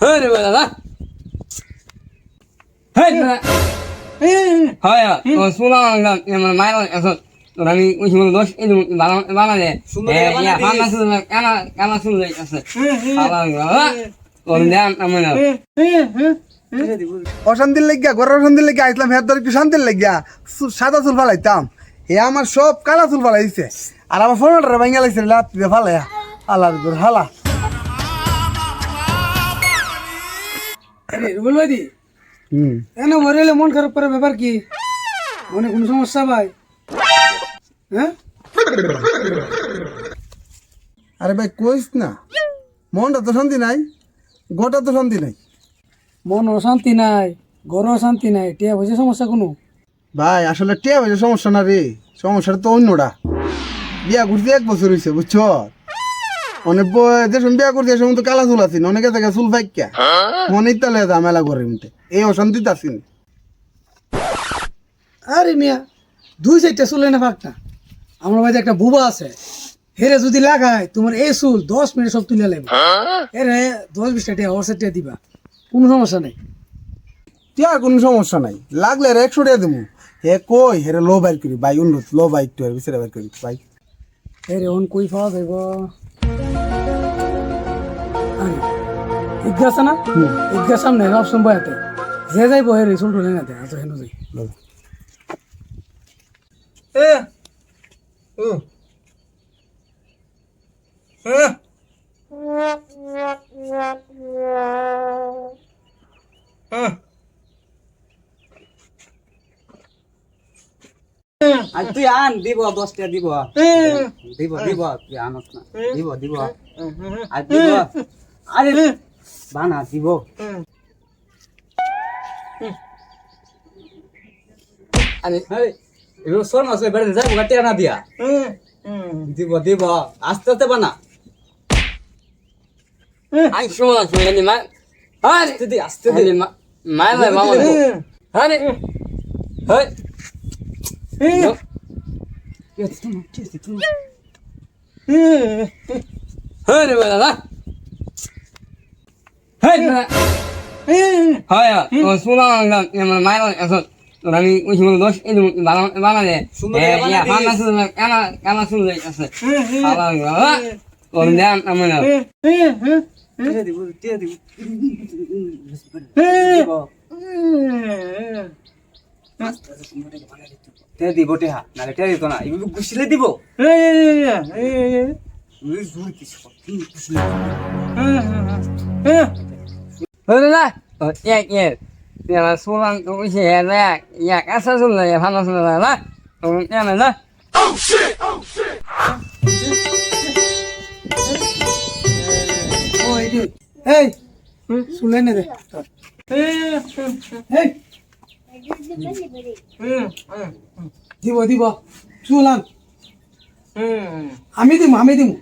হ্যাঁ রে দাদা হ্যাঁ হয় শুনলাম মায়ের এখন আমি ওই সময় দোষ এই বানালে ফান্না শুনলে কেনা কেনা শুনলে আছে ওর দেন আমি না। অশান্তির লেগিয়া ঘরের অশান্তির লেগিয়া আইসলাম হের ধর একটু শান্তির লেগিয়া। সাদা চুল ফালাইতাম। হে আমার সব কালা চুল ফালাইছে। আর আমার ফোনটা ভাঙা লাগছে ফালাইয়া। আল্লাহর ঘর হালা। রুবেল ভাই হুম। কেন মরে মন খারাপ করার ব্যাপার কি? মনে কোনো সমস্যা ভাই? হ্যাঁ? আরে ভাই কইস না। মনটা তো শান্তি নাই গোটা তো শান্তি নাই। মন অশান্তি নাই ঘর অশান্তি নাই টিয়া বুঝে সমস্যা কোনো? ভাই আসলে টিয়া হয়েছে সমস্যা না রে সমস্যাটা তো অন্যটা। বিয়া ঘুরতে এক বছর হয়েছে বুঝছ? অনেক যে সময় বিয়া করতে সময় তো কালা চুল আছি অনেকে চুল ফাইকা মনে তালে ঝামেলা করে মধ্যে এই অশান্তিতে আছি আরে মিয়া দুই চুলে না। ফাঁকটা আমার বাড়িতে একটা বুবা আছে। হেরে যদি লাগায় তোমার এই চুল দশ মিনিট সব তুলে লাগবে হেরে দশ বিশটা টিয়া টিয়া দিবা। কোনো সমস্যা নেই। টিয়া কোনো সমস্যা নাই। লাগলে একশো টাকা দেবো হে কই হেরে লো বাইর করি। ভাই উন্নত লো বাইক টু বিচারে বাইর করি। ভাই। হেরে অন কই পাওয়া যাইব ঈদগাহ আছে না? ঈদগাহ সামনে অপশন বয়াতে যে যাইব হেরে চুল টুলে না দেয় হেন যাই। আর তুই আন দিব দশটা দিব। দিব দিব তুই আনস না। দিব দিব। আর দিব। আরে বানা দিব আরে এগুলো শোন আছে বেড়ে যাব গাটিয়া না দিয়া। দিব দিব আস্তে আস্তে বানা। আই শোনা শোনা নি মা আরে তুই আস্তে দিলি মা মা ভাই মামা আরে হ্যাঁ রে দাদা হ্যাঁ হয় শুনলাম মায়ের এখন আমি ওই সময় দোষ বানালে ইয়া শুনলে কেনা কেনা শুনলে আছে দিব টেহা নালে তে দিত না এগুলো গুছিলে দিব জোর কিছু গুছিলে হলো না এক এক ya sulan ওই সে এক এক আসা শুনলে ভালো শুনলে না কেন না ও এটি এই শুনলেন না রে এই দিব দিব শুনলাম আমি দিমু আমি দিমু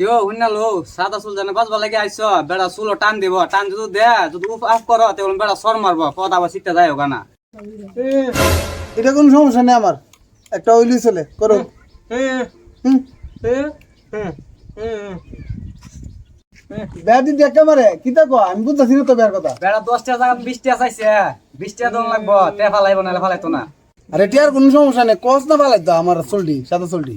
কেউ উন্না লো সাদা চুল জানে বাজবা লাগে আইছ বেড়া চুলো টান দিব টান যদি দে যদি উপ আপ কর তেমন বেড়া সর মারব পদ আবার সিটটা যায় ওখানা এটা কোনো সমস্যা নেই আমার একটা ওইলি চলে করো হুম? বেয়া দিদি একেবারে কি দেখো আমি বুঝতেছি না তো বেয়ার কথা? বেড়া দশটা জায়গা বিশটা চাইছে বিশটা দন লাগবো তে ফালাইব নাহলে ফালাইতো না। আরে টিয়ার কোনো সমস্যা নেই কস না পালাই তো আমার চলটি। সাদা চলটি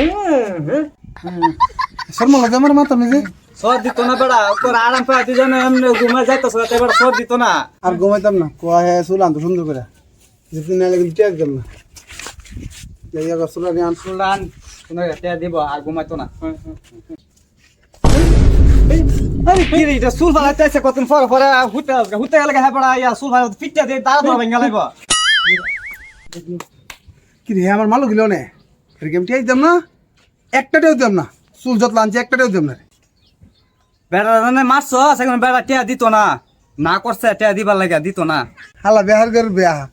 শর্মা লাগে আমার মাথা মেজে সর দিত না বেড়া তোর আরাম পায় তুই জানে এমনি ঘুমে যাইতেছ তে বেড়া সর দিত না। আর ঘুমাইতাম না কোয়া হে চুলান তো সুন্দর করে। যেদিন না লাগে টিয়া একদম না। জায়গা চুলা নিয়ে আন। চুলান শুনে তে দিব আর ঘুমাইতো না। আরে কি রে এটা চুল ফালাইতে আছে কতদিন পরে পরে হুতে হুতে গেলে হ্যাঁ বেড়া ইয়া চুল ফালাই ফিটটা দিয়ে তোরা ভেঙে লাইব কি রে আমার মালু গিলো নে। এর না দিতাম না। চুল যত লাঞ্চে একটাতেও দিতাম না রে। বেড়া জানে মারছ সেখানে বেড়া টিয়া দিত না। না করছে টিয়া দিবার লাগে দিত না। হালা বেহার ঘর বেয়া।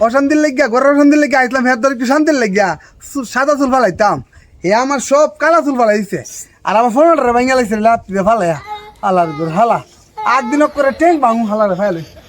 অশান্তির লেগিয়া ঘরের অশান্তির লেগিয়া আইসলাম হের ধর একটু শান্তির লেগিয়া চুল- সাদা চুল ফালাইতাম। হে আমার সব কালা চুল ফালাইছে। আর আমার ফোনটা ভাঙা লাগছে ফালাইয়া। হালার ঘর হালা। আট দিন করে ট্যাঙ্ক ভাঙু হালারে ফাইলে।